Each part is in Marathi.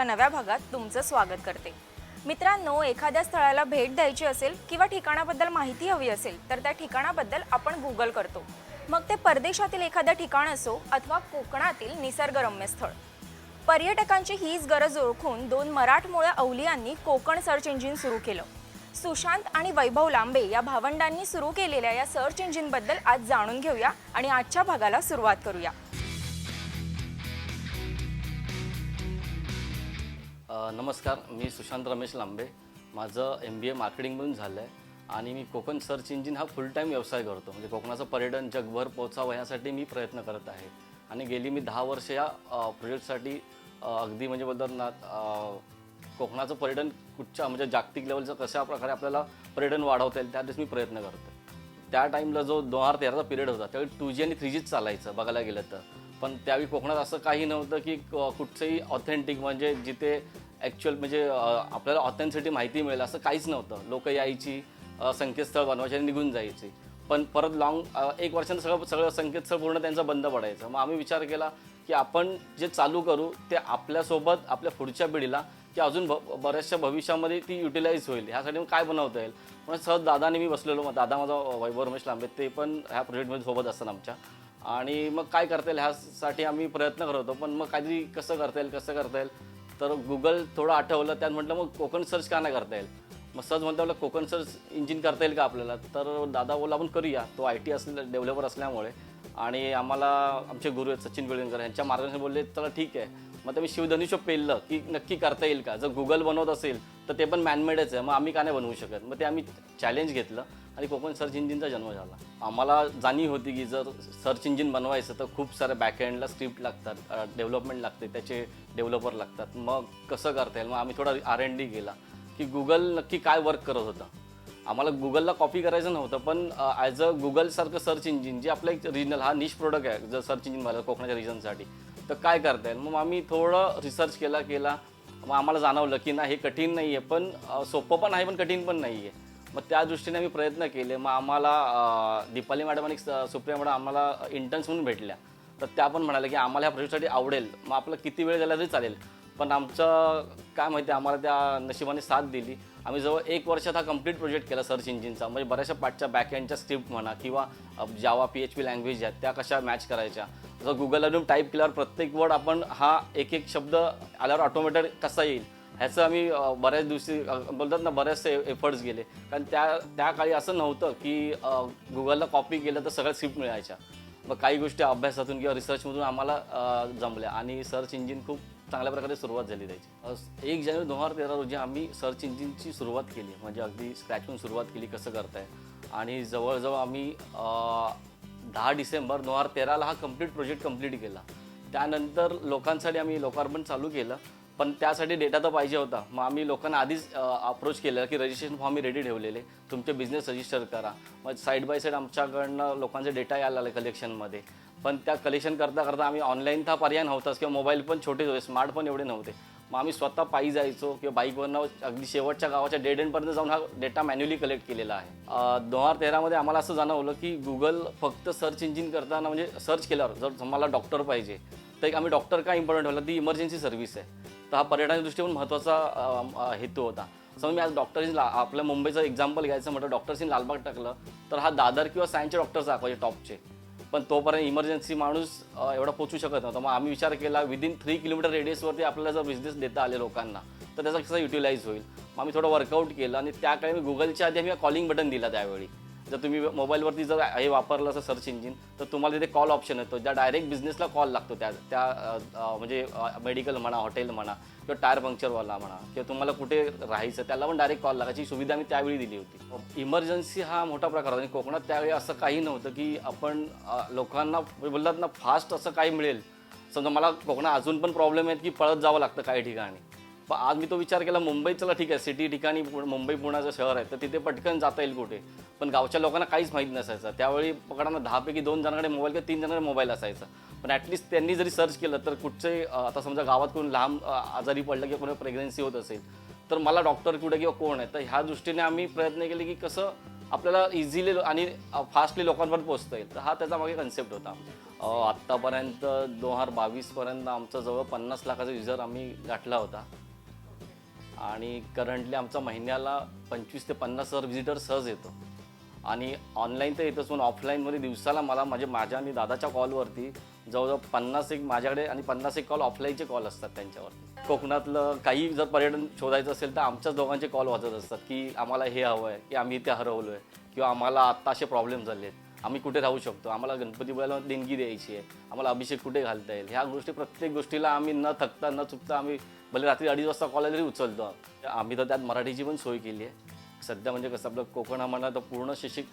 सर्वसामान्यांची नव्या भागात तुमचं स्वागत करते. मित्रांनो एखाद्या स्थळाला भेट द्यायची असेल किंवा ठिकाणाबद्दल माहिती हवी असेल तर त्या ठिकाणाबद्दल आपण गुगल करतो. मग ते परदेशातील एखादं ठिकाण असो अथवा कोकणातील निसर्गरम्य स्थळ. पर्यटकांची हीच गरज ओळखून दोन मराठमोळ्या अवलियांनी कोकण सर्च इंजिन सुरू केलं. सुशांत आणि वैभव लांबे या भावंडांनी सुरू केलेल्या या सर्च इंजिनबद्दल आज जाणून घेऊया आणि आजच्या भागाला सुरुवात करूया. नमस्कार मी सुशांत रमेश लांबे. माझं एम बी ए मार्केटिंगमधून झालं आहे आणि मी कोकण सर्च इंजिन हा फुल टाईम व्यवसाय करतो. म्हणजे कोकणाचं पर्यटन जगभर पोचावं यासाठी मी प्रयत्न करत आहे. आणि गेली मी दहा वर्ष या प्रोजेक्टसाठी अगदी म्हणजे बोलतात ना कोकणाचं पर्यटन कुठच्या म्हणजे जागतिक लेवलचं कशा प्रकारे आपल्याला पर्यटन वाढवता येईल त्यावेळेस मी प्रयत्न करतो त्या टाईमला जो दोन हजार तेराचा पिरियड होता त्यावेळी टू जी आणि थ्री जीच चालायचं बघायला गेलं तर. पण त्यावेळी कोकणात असं काही नव्हतं की क- कुठचंही ऑथेंटिक म्हणजे जिथे ॲक्च्युअल म्हणजे आपल्याला ऑथेंटिसिटी माहिती मिळेल असं काहीच नव्हतं. लोक यायची संकेतस्थळ बनवायची आणि निघून जायची. पण परत लॉंग एक वर्षानं सगळं सगळं संकेतस्थळ पूर्ण त्यांचं बंद पडायचं. मग आम्ही विचार केला की आपण जे चालू करू ते आपल्यासोबत आपल्या पुढच्या पिढीला की अजून भ बऱ्याचशा भविष्यामध्ये ती युटिलाइज होईल. ह्यासाठी मग काय बनवता येईल? म्हणून सहज दादाने मी बसलेलो. मग दादा माझा वैभव रमेश लांबे ते पण ह्या प्रोजेक्टमध्ये सोबत असतात आमच्या. आणि मग काय करता येईल ह्यासाठी आम्ही प्रयत्न करत होतो. पण मग काहीतरी कसं करता येईल कसं करता येईल? तर गुगल थोडं आठवलं त्यात म्हटलं मग कोकण सर्च का नाही करता येईल? मग सर्च म्हणतो आपलं कोकण सर्च इंजिन करता येईल का आपल्याला? तर दादा बोला आपण करूया. तो आय टी असल्या डेव्हलपर असल्यामुळे. आणि आम्हाला आमचे गुरु आहेत सचिन वेळेकर यांच्या मार्गदर्शन बोलले चला ठीक आहे. मग ते मी शिवधनुष्य पेललं की नक्की करता येईल का? जर गुगल बनवत असेल तर ते पण मॅनमेडच आहे. मग आम्ही का नाही बनवू शकत? मग ते आम्ही चॅलेंज घेतलं आणि कोकण सर्च इंजिनचा जन्म झाला. आम्हाला जाणीव होती की जर सर्च इंजिन बनवायचं तर खूप साऱ्या बॅकएंडला स्क्रिप्ट लागतात डेव्हलपमेंट लागते त्याचे डेव्हलपर लागतात. मग कसं करता येईल? मग आम्ही थोडा आर एन डी केला की गुगल नक्की काय वर्क करत होतं. आम्हाला गुगलला कॉपी करायचं नव्हतं पण ॲज अ गुगलसारखं सर्च इंजिन जे आपलं एक रिजनल हा निश प्रोडक्ट आहे जर सर्च इंजिन मला कोकणाच्या रिजनसाठी तर काय करता येईल? मग आम्ही थोडं रिसर्च केला केला. मग आम्हाला जाणवलं की ना हे कठीण नाही आहे पण सोपं पण आहे पण कठीण पण नाही आहे मग त्या दृष्टीने आम्ही प्रयत्न केले. मग आम्हाला दीपाली मॅडम आणि सुप्रिया मॅडम आम्हाला इंटर्न्स म्हणून भेटल्या. तर त्या पण म्हणाल्या की आम्हाला ह्या प्रोजेक्टसाठी आवडेल. मग आपलं किती वेळ झाला तरी चालेल. पण आमचं काय माहिती आम्हाला त्या नशिबाने साथ दिली. आम्ही जवळ एक वर्षात हा कंप्लीट प्रोजेक्ट केला सर्च इंजिनचा म्हणजे बऱ्याचशा पाठच्या बॅकएंडच्या स्क्रिप्ट म्हणा किंवा Java P H P language आहेत त्या कशा मॅच करायच्या. जर गुगलला टाईप केल्यावर प्रत्येक वर्ड आपण हा एक एक शब्द आल्यावर ऑटोमॅटेड कसा येईल? ह्याचं आम्ही बऱ्याच दिवशी बोलतात ना बरेचसे एफर्ट्स गेले. कारण त्या त्या काळी असं नव्हतं की गुगलला कॉपी केलं तर सगळ्या स्क्रिप्ट मिळायच्या. मग काही गोष्टी अभ्यासातून किंवा रिसर्चमधून आम्हाला जमल्या. आणि सर्च इंजिन खूप चांगल्या प्रकारे सुरुवात झाली त्याची. एक जानेवारी दोन हजार तेरा रोजी आम्ही सर्च इंजिनची सुरुवात केली. म्हणजे अगदी स्क्रॅचहून सुरुवात केली कसं करताय. आणि जवळजवळ आम्ही दहा डिसेंबर दोन हजार तेराला हा कंप्लीट प्रोजेक्ट कंप्लीट केला. त्यानंतर लोकांसाठी आम्ही लोकार्पण चालू केलं पण त्यासाठी डेटा तर पाहिजे होता. मग आम्ही लोकांना आधीच अप्रोच केलं की रजिस्ट्रेशन फॉर्म मी रेडी ठेवलेले. तुमचे बिझनेस रजिस्टर करा. मग साईड बाय साईड आमच्याकडनं लोकांचे डेटा यायला लागले कलेक्शनमध्ये पण त्या कलेक्शन करता करता आम्ही ऑनलाईन हा पर्याय नव्हताच किंवा मोबाईल पण छोटेच होते स्मार्टफोन एवढे नव्हते. मग आम्ही स्वतः पायी जायचो किंवा बाईकवरनं अगदी शेवटच्या गावाच्या डेड एंडपर्यंत जाऊन हा डेटा मॅन्युअली कलेक्ट केलेला आहे. दोन हजार तेरामध्ये आम्हाला असं जाणवलं की गुगल फक्त सर्च इंजिन करताना म्हणजे सर्च केल्यावर जर तुम्हाला डॉक्टर पाहिजे तर एक आम्ही डॉक्टर का इम्पॉर्टंट ठेवला? ती इमर्जन्सी सर्व्हिस आहे. तर हा पर्यटनाच्या दृष्टिकोन महत्त्वाचा हेतू होता. समजा मी आज डॉक्टर ला आपल्या मुंबईचं एक्झाम्पल घ्यायचं म्हटलं डॉक्टर्स लालबाग टाकलं तर हा दादर किंवा सायन्सचे डॉक्टर्स दाखवायचे टॉपचे पण तोपर्यंत इमर्जन्सी माणूस एवढा पोचू शकत नव्हता. मग आम्ही विचार केला विदिन थ्री किलोमीटर रेडियसवरती आपल्याला जर बिझनेस देता आले लोकांना तर त्याचा कसं युटिलाइज होईल? मग आम्ही थोडं वर्कआउट केलं आणि त्या काळी मी गुगलच्या आधी आम्ही कॉलिंग बटन दिला त्यावेळी. जर तुम्ही मोबाईलवरती जर हे वापरलं असं सर्च इंजिन तर तुम्हाला तिथे कॉल ऑप्शन येतो. ज्या डायरेक्ट बिझनेसला कॉल लागतो त्या त्या म्हणजे मेडिकल म्हणा हॉटेल म्हणा किंवा टायर पंक्चरवाला म्हणा किंवा तुम्हाला कुठे राहायचं त्याला पण डायरेक्ट कॉल लागायची. सुविधा आम्ही त्यावेळी दिली होती. इमर्जन्सी हा मोठा प्रकार होता. आणि कोकणात त्यावेळी असं काही नव्हतं की आपण लोकांना बोलतात ना फास्ट असं काही मिळेल. समजा मला कोकणात अजून पण प्रॉब्लेम आहेत की पळत जावं लागतं काही ठिकाणी. पण आज मी तो विचार केला मुंबई चला ठीक आहे सिटी ठिकाणी मुंबई पुण्याचं शहर आहे तर तिथे पटकन जाता येईल कुठे? पण गावच्या लोकांना काहीच माहीत नसायचं. त्यावेळी पकडाना दहापैकी दोन जणांकडे मोबाईल किंवा तीन जणांकडे मोबाईल असायचा. पण ॲटलिस्ट त्यांनी जरी सर्च केलं तर कुठचे आता समजा गावात कोण लांब आजारी पडलं किंवा कोणी प्रेग्नन्सी होत असेल तर मला डॉक्टर कुठे किंवा कोण आहे? तर ह्या दृष्टीने आम्ही प्रयत्न केले की कसं आपल्याला इझिली आणि फास्टली लोकांपर्यंत पोहोचता येईल. तर हा त्याचा मागे कन्सेप्ट होता. आत्तापर्यंत दोन हजार बावीसपर्यंत आमचा जवळ पन्नास लाखाचा युजर आम्ही गाठला होता. आणि करंटली आमचा महिन्याला पंचवीस ते पन्नास हजार व्हिजिटर सहज येतो. आणि ऑनलाईन तर येतच पण ऑफलाईनमध्ये दिवसाला मला म्हणजे माझ्या आणि दादाच्या कॉलवरती जवळजवळ पन्नास एक माझ्याकडे आणि पन्नास एक कॉल ऑफलाईनचे कॉल असतात त्यांच्यावरती. कोकणातलं काही जर पर्यटन शोधायचं असेल तर आमच्याच दोघांचे कॉल वाजत असतात की आम्हाला हे हवं आहे की आम्ही इथे हरवलो आहे किंवा आम्हाला आत्ता असे प्रॉब्लेम झाले आहेत. आम्ही कुठे राहू शकतो? आम्हाला गणपती देणगी द्यायची आहे. आम्हाला अभिषेक कुठे घालता येईल? ह्या गोष्टी प्रत्येक गोष्टीला आम्ही न थकता न चुकता आम्ही भले रात्री अडीच वाजता कॉल तरी उचलतो. आम्ही तर त्यात मराठीची पण सोय केली आहे. सध्या म्हणजे कसं आपलं कोकण हा म्हणा तर पूर्ण शिक्षित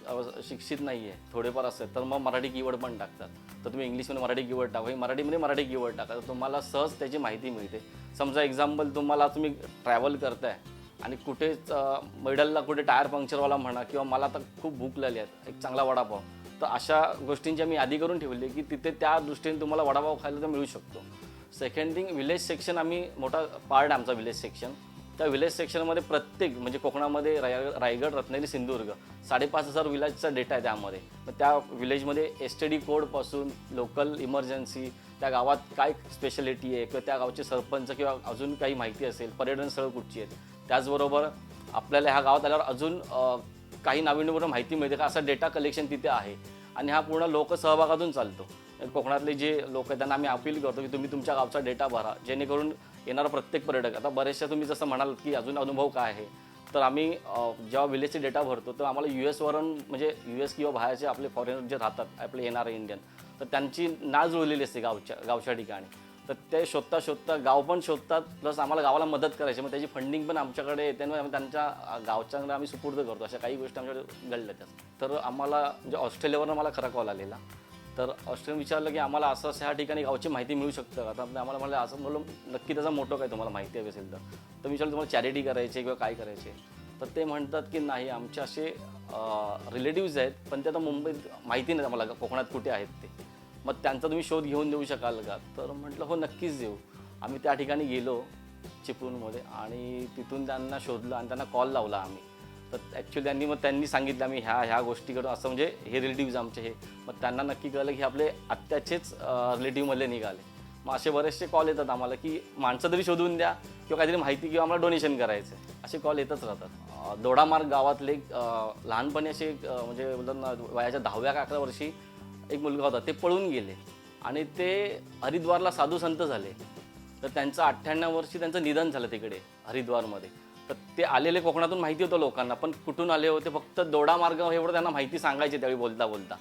शिक्षित नाही आहे थोडेफार असेल तर मग मराठी कीवर्ड पण टाकतात. तर तुम्ही इंग्लिशमध्ये मराठी कीवर्ड टाका. हे मराठीमध्ये मराठी कीवर्ड टाका. तर तुम्हाला सहज त्याची माहिती मिळते. समजा एक्झाम्पल तुम्हाला तुम्ही ट्रॅव्हल करताय आणि कुठेच मिडलला कुठे टायर पंक्चरवाला म्हणा किंवा मला आता खूप भूक लागली आहे. एक चांगला वडापाव. तर अशा गोष्टींची आम्ही यादी करून ठेवली की तिथे त्या दृष्टीने तुम्हाला वडापाव खायला तर मिळू शकतो. सेकंड थिंग विलेज सेक्शन आम्ही मोठा पार्ट आहे आमचा विलेज सेक्शन त्या विलेज सेक्शनमध्ये प्रत्येक म्हणजे कोकणामध्ये राय रायगड रत्नागिरी सिंधुदुर्ग साडेपाच हजार विलेजचा डेटा आहे त्यामध्ये. मग त्या विलेजमध्ये एस टी डी कोडपासून लोकल इमर्जन्सी त्या गावात काय स्पेशालिटी आहे किंवा त्या गावचे सरपंच किंवा अजून काही माहिती असेल पर्यटन स्थळं कुठची आहेत त्याचबरोबर आपल्याला ह्या गावात आल्यावर अजून काही नाविन्यपूर्ण माहिती मिळते का असा डेटा कलेक्शन तिथे आहे. आणि हा पूर्ण लोकसहभागातून चालतो. कोकणातले जे लोक आहेत त्यांना आम्ही अपील करतो की तुम्ही तुमच्या गावचा डेटा भरा जेणेकरून येणारा प्रत्येक पर्यटक आता बरेचशा तुम्ही जसं म्हणाल की अजून अनुभव काय आहे तर आम्ही जेव्हा विलेजचे डेटा भरतो तर आम्हाला यू एसवरून म्हणजे यू एस किंवा बाहेरचे आपले फॉरेनर जे राहतात आपले येणारे इंडियन तर त्यांची नाळ जुळलेली असते गावच्या गावच्या ठिकाणी. तर ते शोधता शोधता गाव पण शोधतात प्लस आम्हाला गावाला मदत करायची मग त्याची फंडिंग पण आमच्याकडे येते आणि आम्ही त्यांच्या अं, गावच्याकडे आम्ही सुपूर्द करतो अशा काही गोष्टी आमच्याकडे घडल्या त्या तर आम्हाला म्हणजे ऑस्ट्रेलियावरून मला खरा कॉल आलेला. तर ऑस्ट्रेलियन विचारलं की आम्हाला असं असं ह्या ठिकाणी गावची माहिती मिळू शकतं का? तर आम्हाला म्हणलं असं म्हणलं नक्की त्याचा मोठं काय तुम्हाला माहिती हवी असेल तर. तर मी विचारलं तुम्हाला चॅरिटी करायची किंवा काय करायचे? तर ते म्हणतात की नाही आमचे असे रिलेटिव्ज आहेत पण ते आता मुंबईत माहिती नाही आम्हाला कोकणात कुठे आहेत ते. मग त्यांचा तुम्ही शोध घेऊन देऊ शकाल का? तर म्हटलं हो नक्कीच देऊ. आम्ही त्या ठिकाणी गेलो चिपळूणमध्ये आणि तिथून त्यांना शोधलं आणि त्यांना कॉल लावला आम्ही. तर ॲक्च्युली त्यांनी मग त्यांनी सांगितलं आम्ही ह्या ह्या गोष्टीकडं असं म्हणजे हे रिलेटिव्ज आमचे हे. मग त्यांना नक्की कळलं की आपले आत्याचेच रिलेटिव्हमधले निघाले. मग असे बरेचसे कॉल येतात आम्हाला की माणसं तरी शोधून द्या किंवा काहीतरी माहिती किंवा आम्हाला डोनेशन करायचं आहे. असे कॉल येतच राहतात. दोडामार्ग गावातले एक, लहानपणी असे एक, म्हणजे बोलतात ना वयाच्या दहाव्या का अकरा वर्षी एक मुलगा होता. ते पळून गेले आणि ते हरिद्वारला साधू संत झाले. तर त्यांचं अठ्ठ्याण्णव वर्षी त्यांचं निधन झालं तिकडे हरिद्वारमध्ये. तर ते आलेले कोकणातून माहिती होतं लोकांना पण कुठून आले होते फक्त दोडा मार्ग एवढं त्यांना माहिती सांगायची त्यावेळी बोलता बोलता.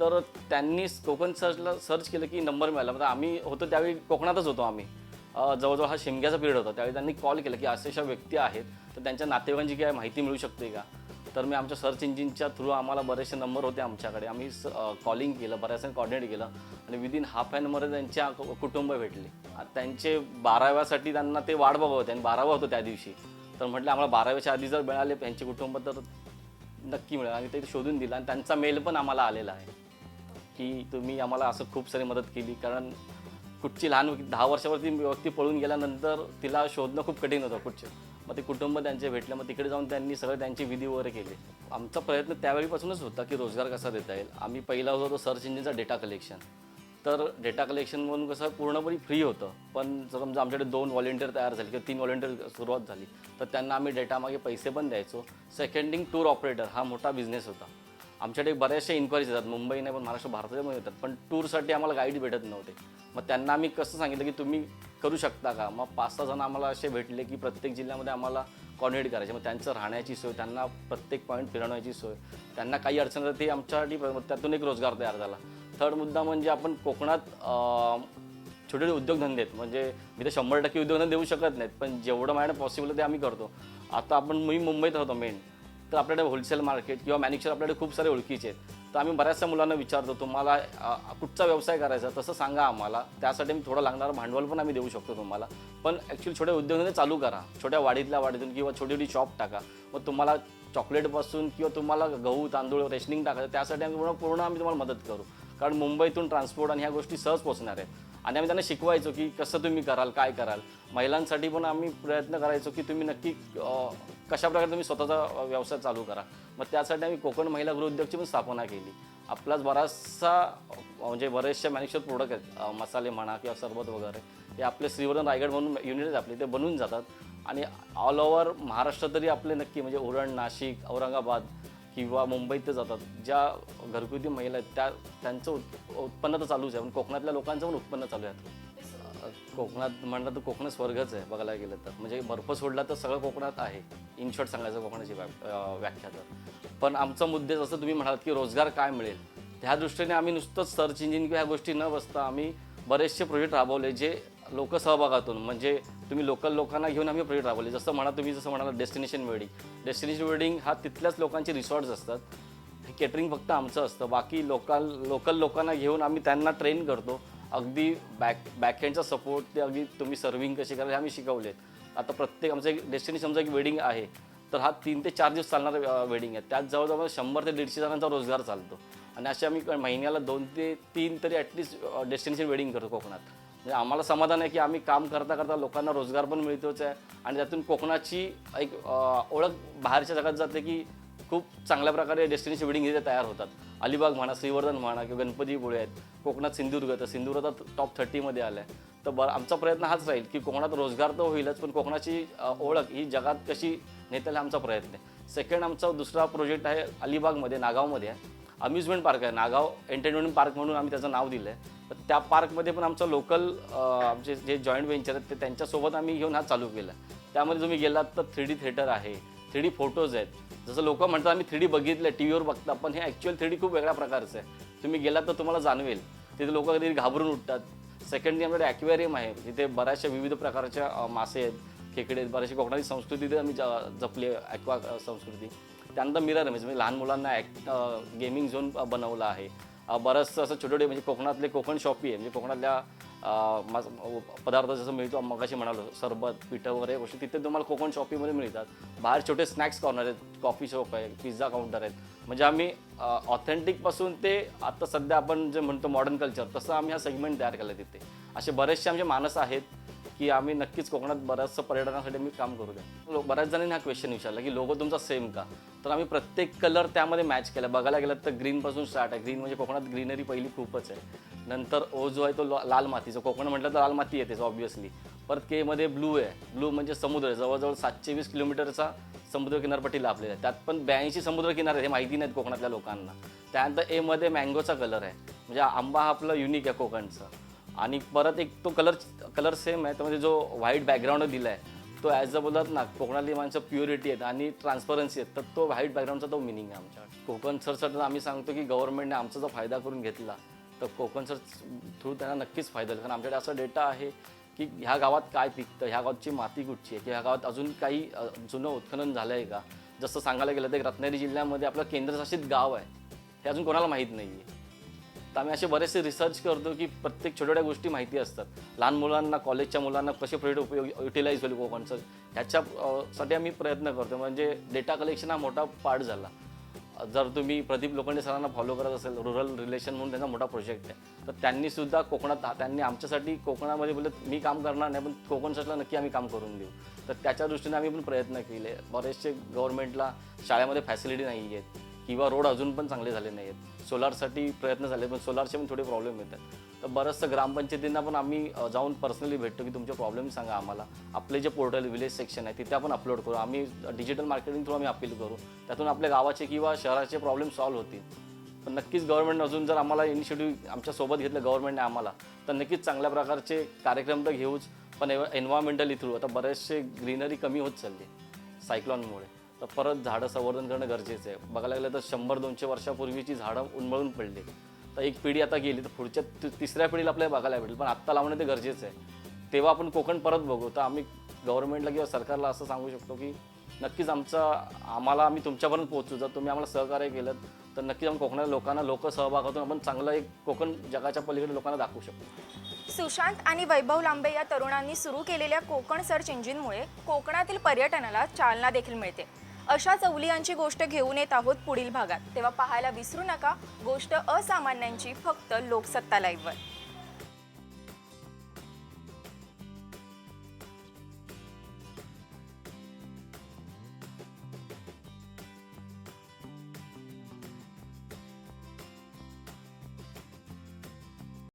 तर त्यांनी कोकण सर्चला सर्च केलं की नंबर मिळाला. म्हणजे आम्ही होतो त्यावेळी कोकणातच होतो आम्ही. जवळजवळ हा शिमग्याचा पिरियड होता. त्यावेळी त्यांनी कॉल केला की अशा अशा व्यक्ती आहेत तर त्यांच्या नातेवाईकांची काय माहिती मिळू शकते का? तर मी आमच्या सर्च इंजिनच्या थ्रू आम्हाला बरेचसे नंबर होते आमच्याकडे. आम्ही कॉलिंग केलं बऱ्याचशा कॉर्डिनेट केलं आणि विदिन हाफ ॲनमध्ये त्यांच्या कु- कुटुंब भेटले. त्यांचे बाराव्यासाठी त्यांना ते वाट बघत होते. आणि बारावा होतो त्या दिवशी. तर म्हटलं आम्हाला बारावीच्या आधी जर मिळाले त्यांचे कुटुंब तर नक्की मिळेल. आणि ते शोधून दिलं. आणि त्यांचा मेल पण आम्हाला आलेला आहे की तुम्ही आम्हाला असं खूप सारी मदत केली. कारण कुठची लहान दहा वर्षावरती व्यक्ती पळून गेल्यानंतर तिला शोधणं खूप कठीण होतं कुठचे. मग ते कुटुंब त्यांचे भेटले. मग तिकडे जाऊन त्यांनी सगळं त्यांची विधी वगैरे केले. आमचा प्रयत्न त्यावेळीपासूनच होता की रोजगार कसा देता येईल. आम्ही पहिला होतो सर्च इंजिनचा डेटा कलेक्शन तर डेटा कलेक्शन म्हणून कसं पूर्णपणे फ्री होतं. पण जर समजा आमच्याकडे दोन व्हॉलेंटियर तयार झाले किंवा तीन व्हॉलेंटियर सुरुवात झाली तर त्यांना आम्ही डेटामागे पैसे पण द्यायचो. सेकंडिंग टूर ऑपरेटर हा मोठा बिझनेस होता. आमच्याकडे बऱ्याचशा इन्क्वायरीज येतात. मुंबई नाही पण महाराष्ट्र भारतामध्ये येतात. पण टूरसाठी आम्हाला गाईड भेटत नव्हते. मग त्यांना आम्ही कसं सांगितलं की तुम्ही करू शकता का? मग पाच सहा जण आम्हाला असे भेटले की प्रत्येक जिल्ह्यामध्ये आम्हाला कॉर्डिनेट करायचे. मग त्यांचं राहण्याची सोय त्यांना प्रत्येक पॉईंट फिरवण्याची सोय. त्यांना काही अडचण ते आमच्यासाठी त्यातून एक रोजगार तयार झाला. थर्ड मुद्दा म्हणजे आपण कोकणात छोटे छोटे उद्योगधंदे आहेत. म्हणजे मी तर शंभर टक्के उद्योगधंदे देऊ शकत नाहीत पण जेवढं माझ्याकडे पॉसिबल ते आम्ही करतो. आता आपण मी मुंबईत राहतो मेन तर आपल्याकडे होलसेल मार्केट किंवा मॅन्युफॅक्चर आपल्याकडे खूप सारे ओळखीचे आहेत. तर आम्ही बऱ्याचशा मुलांना विचारतो तुम्हाला कुठचा व्यवसाय करायचा तसं सांगा आम्हाला. त्यासाठी मी थोडं लागणारं भांडवल पण आम्ही देऊ शकतो तुम्हाला. पण ॲक्च्युली छोटे उद्योगधंदे चालू करा. छोट्या वाढीतल्या वाढीतून किंवा छोटी छोटी शॉप टाका. मग तुम्हाला चॉकलेटपासून किंवा तुम्हाला गहू तांदूळ रेशनिंग टाकायचं त्यासाठी आम्ही पूर्ण पूर्ण आम्ही तुम्हाला मदत करू. कारण मुंबईतून ट्रान्सपोर्ट आणि ह्या गोष्टी सहज पोहोचणार आहेत. आणि आम्ही त्यांना शिकवायचो की कसं तुम्ही कराल काय कराल. महिलांसाठी पण आम्ही प्रयत्न करायचो की तुम्ही नक्की कशाप्रकारे कशा प्रकारे तुम्ही स्वतःचा व्यवसाय चालू करा. मग त्यासाठी आम्ही कोकण महिला गृहउद्योगची पण स्थापना केली. आपलाच बराचसा म्हणजे बरेचसे मॅन्युफॅक्चर प्रोडक्ट आहेत. मसाले म्हणा किंवा सरबत वगैरे हे आपले श्रीवर्धन रायगड म्हणून युनिट आहेत आपले ते बनून जातात. आणि ऑल ओव्हर महाराष्ट्र तरी आपले नक्की म्हणजे उरण नाशिक औरंगाबाद किंवा मुंबईत जातात. ज्या घरगुती महिला आहेत त्या त्यांचं उत् उत्पन्न तर चालूच आहे पण कोकणातल्या लोकांचं पण उत्पन्न चालू आहे कोकणात म्हणलं तर कोकण स्वर्गच आहे बघायला गेलं तर. म्हणजे बर्फ सोडला तर सगळं कोकणात आहे. इन शॉर्ट सांगायचं कोकणाची व्या- व्याख्या तर. पण आमचा मुद्दे जसं तुम्ही म्हणालात की रोजगार काय मिळेल? त्या दृष्टीने आम्ही नुसतंच सर्च इंजिन किंवा ह्या गोष्टी न बसता आम्ही बरेचसे प्रोजेक्ट राबवले जे लोक सहभागातून म्हणजे तुम्ही लोकल लोकांना घेऊन आम्ही प्रोजेक्ट राबवले. जसं म्हणा तुम्ही जसं म्हणाला डेस्टिनेशन वेडिंग डेस्टिनेशन वेडिंग हा तिथल्याच लोकांचे रिसॉर्ट्स असतात. हे केटरिंग फक्त आमचं असतं. बाकी लोकल लोकल लोकांना घेऊन आम्ही त्यांना ट्रेन करतो. अगदी बॅक बॅकहँडचा सपोर्ट ते अगदी तुम्ही सर्विंग कशी करायला हे आम्ही शिकवले. आता प्रत्येक आमचं एक डेस्टिनेशन समजा एक वेडिंग आहे तर हा तीन ते चार दिवस चालणारा वेडिंग आहे. त्यात जवळजवळ शंभर ते दीडशे जणांचा रोजगार चालतो. आणि असे आम्ही क- महिन्याला दोन ते तीन तरी ॲटलिस्ट डेस्टिनेशन वेडिंग करतो कोकणात. म्हणजे आम्हाला समाधान आहे की आम्ही काम करता करता लोकांना रोजगार पण मिळतोच आहे. आणि त्यातून कोकणाची एक ओळख बाहेरच्या जगात जाते की खूप चांगल्या प्रकारे डेस्टिनेशन वेडिंग इथे तयार होतात. अलिबाग म्हणा श्रीवर्धन म्हणा किंवा गणपतीपुळे आहेत. कोकणात सिंधुदुर्ग तर सिंधुदुर्ग आता टॉप थर्टीमध्ये आलं आहे तर बरं आमचा प्रयत्न हाच राहील की कोकणात रोजगार तर होईलच पण कोकणाची ओळख ही जगात कशी नेता आमचा प्रयत्न आहे. सेकंड आमचा दुसरा प्रोजेक्ट आहे अलिबागमध्ये नागावमध्ये. आहे अम्युजमेंट पार्क आहे. नागाव एंटरटेनमेंट पार्क म्हणून आम्ही त्याचं नाव दिलं आहे त्या पार्कमध्ये पण आमचं लोकल आमचे जे जॉईंट व्हेंचर आहेत ते त्यांच्यासोबत आम्ही घेऊन हा चालू केला. त्यामध्ये तुम्ही गेलात तर थ्री डी थिएटर आहे थ्री डी फोटोज आहेत. जसं लोक म्हणतात आम्ही थ्री डी बघितलं टी व्हीवर बघता. पण हे ॲक्च्युअल थ्री डी खूप वेगळ्या प्रकारचं आहे. तुम्ही गेलात तर तुम्हाला जाणवेल. तिथे लोक कधी घाबरून उठतात. सेकंडली आमच्याकडे ॲक्वेरियम आहे. जिथे बऱ्याचशा विविध प्रकारच्या मासे आहेत खेकडे आहेत बऱ्याचशी कोकणाची संस्कृती तिथे आम्ही जपली आहे ॲक्वा संस्कृती. त्यानंतर मिरर आहे. म्हणजे लहान मुलांना ॲक्ट गेमिंग झोन बनवला आहे. बरंचसं असं छोटे छोटे म्हणजे कोकणातले कोकण शॉपी आहे. म्हणजे कोकणातल्या पदार्थ जसं मिळतो मगाशी म्हणालो सरबत पिठं वगैरे गोष्टी तिथे तुम्हाला कोकण शॉपीमध्ये मिळतात. बाहेर छोटे स्नॅक्स कॉर्नर आहेत कॉफी शॉप आहे पिझ्झा काउंटर आहेत. म्हणजे आम्ही ऑथेंटिकपासून ते आत्ता सध्या आपण जे म्हणतो मॉडर्न कल्चर तसं आम्ही हा सेगमेंट तयार केला तिथे. असे बरेचसे आमचे मानस आहेत की आम्ही नक्कीच कोकणात बऱ्याचसं पर्यटनासाठी मी काम करू द्या. लो- बऱ्याच जणांनी हा क्वेश्चन विचारला की लोगो तुमचा सेम का? तर आम्ही प्रत्येक कलर त्यामध्ये मॅच केला. बघायला गेलं तर ग्रीनपासून स्टार्ट आहे. ग्रीन म्हणजे कोकणात ग्रीनरी पहिली खूपच आहे. नंतर ओ जो आहे तो लाल मातीचा. कोकण म्हटलं तर लाल माती येतेच ऑब्व्हियसली परत केमध्ये ब्लू आहे. ब्लू म्हणजे समुद्र आहे. जवळजवळ सातशे वीस किलोमीटरचा समुद्र किनारपट्टी लाभलेला आहे. त्यात पण ब्याऐंशी समुद्र किनारे हे माहिती नाहीत कोकणातल्या लोकांना. त्यानंतर एमध्ये मँगोचा कलर आहे. म्हणजे आंबा हा आपला युनिक आहे कोकणचा. आणि परत एक तो कलर कलर सेम आहे. त्यामध्ये जो व्हाईट बॅकग्राऊंड दिला आहे तो ॲज अ बोलत ना कोकणातली माणसं प्युरिटी आहेत आणि ट्रान्सपरन्सी आहेत. तर तो व्हाईट बॅकग्राऊंडचा तो मिनिंग आहे आमच्या कोकण सरसाठी आम्ही सांगतो की गव्हर्नमेंटने आमचा जो फायदा करून घेतला तर कोकण सर थ्रू त्यांना नक्कीच फायदा होईल कारण आमच्याकडे असा डेटा आहे की ह्या गावात काय पिकतं ह्या गावाची माती कुठची आहे की ह्या गावात अजून काही जुनं उत्खनन झालं आहे का? जसं सांगायला गेलं तर एक रत्नागिरी जिल्ह्यामध्ये आपलं केंद्रशासित गाव आहे. हे अजून कोणाला माहीत नाही आहे तर आम्ही असे बरेचसे रिसर्च करतो की प्रत्येक छोट्या छोट्या गोष्टी माहिती असतात. लहान मुलांना कॉलेजच्या मुलांना कसे प्रोजेक्ट उपयोग युटिलाइज होईल कोकणचं? ह्याच्यासाठी आम्ही प्रयत्न करतो. म्हणजे डेटा कलेक्शन हा मोठा पार्ट झाला. जर तुम्ही प्रदीप लोखंडे सरांना फॉलो करत असेल रुरल रिलेशन म्हणून त्यांचा मोठा प्रोजेक्ट आहे. तर त्यांनी सुद्धा कोकणात त्यांनी आमच्यासाठी कोकणामध्ये बोलत मी काम करणार नाही पण कोकण सरला नक्की आम्ही काम करून देऊ. तर त्याच्या दृष्टीने आम्ही पण प्रयत्न केले. बरेचसे गव्हर्नमेंटला शाळेमध्ये फॅसिलिटी नाही आहेत. किंवा रोड अजून पण चांगले झाले नाही आहेत सोलारसाठी प्रयत्न झाले पण सोलारचे पण थोडे प्रॉब्लेम येतात. तर बरंचसं ग्रामपंचायतींना पण आम्ही जाऊन पर्सनली भेटतो की तुमचे प्रॉब्लेम सांगा आम्हाला. आपले जे पोर्टल विलेज सेक्शन आहे तिथे आपण अपलोड करू. आम्ही डिजिटल मार्केटिंग थ्रू आम्ही अपील करू. त्यातून आपल्या गावाचे किंवा शहराचे प्रॉब्लेम सॉल्व्ह होतील. पण नक्कीच गव्हर्नमेंट अजून जर आम्हाला इनिशिएटिव्ह आमच्यासोबत घेतलं गव्हर्नमेंटने आम्हाला तर नक्कीच चांगल्या प्रकारचे कार्यक्रम तर घेऊच पण एन्व्हायरमेंटली थ्रू आता बरेचसे ग्रीनरी कमी होत चालली सायक्लॉनमुळे तर परत झाडं संवर्धन करणं गरजेचं आहे. बघायला गेलं तर शंभर दोनशे वर्षापूर्वीची झाडं उन्मळून पडली. तर एक पिढी आता गेली तर पुढच्या तिसऱ्या पिढीला आपल्याला बघायला भेटेल. पण आत्ता लावणं ते गरजेचं आहे. तेव्हा आपण कोकण परत बघू. तर आम्ही गव्हर्नमेंटला किंवा सरकारला असं सांगू शकतो की नक्कीच आमचा आम्हाला आम्ही तुमच्यापर्यंत पोहोचू. जर तुम्ही आम्हाला सहकार्य केलं तर नक्कीच आम्ही कोकणातल्या लोकांना लोक सहभागातून आपण चांगलं एक कोकण जगाच्या पलीकडे लोकांना दाखवू शकतो. सुशांत आणि वैभव लांबे या तरुणांनी सुरू केलेल्या कोकण सर्च इंजिनमुळे कोकणातील पर्यटनाला चालना देखील मिळते. अशा चौलियांची गोष्ट घेऊन येत आहोत पुढील भागात. तेव्हा पाहायला विसरू नका गोष्ट असामान्यांची फक्त लोकसत्ता लाईव्हवर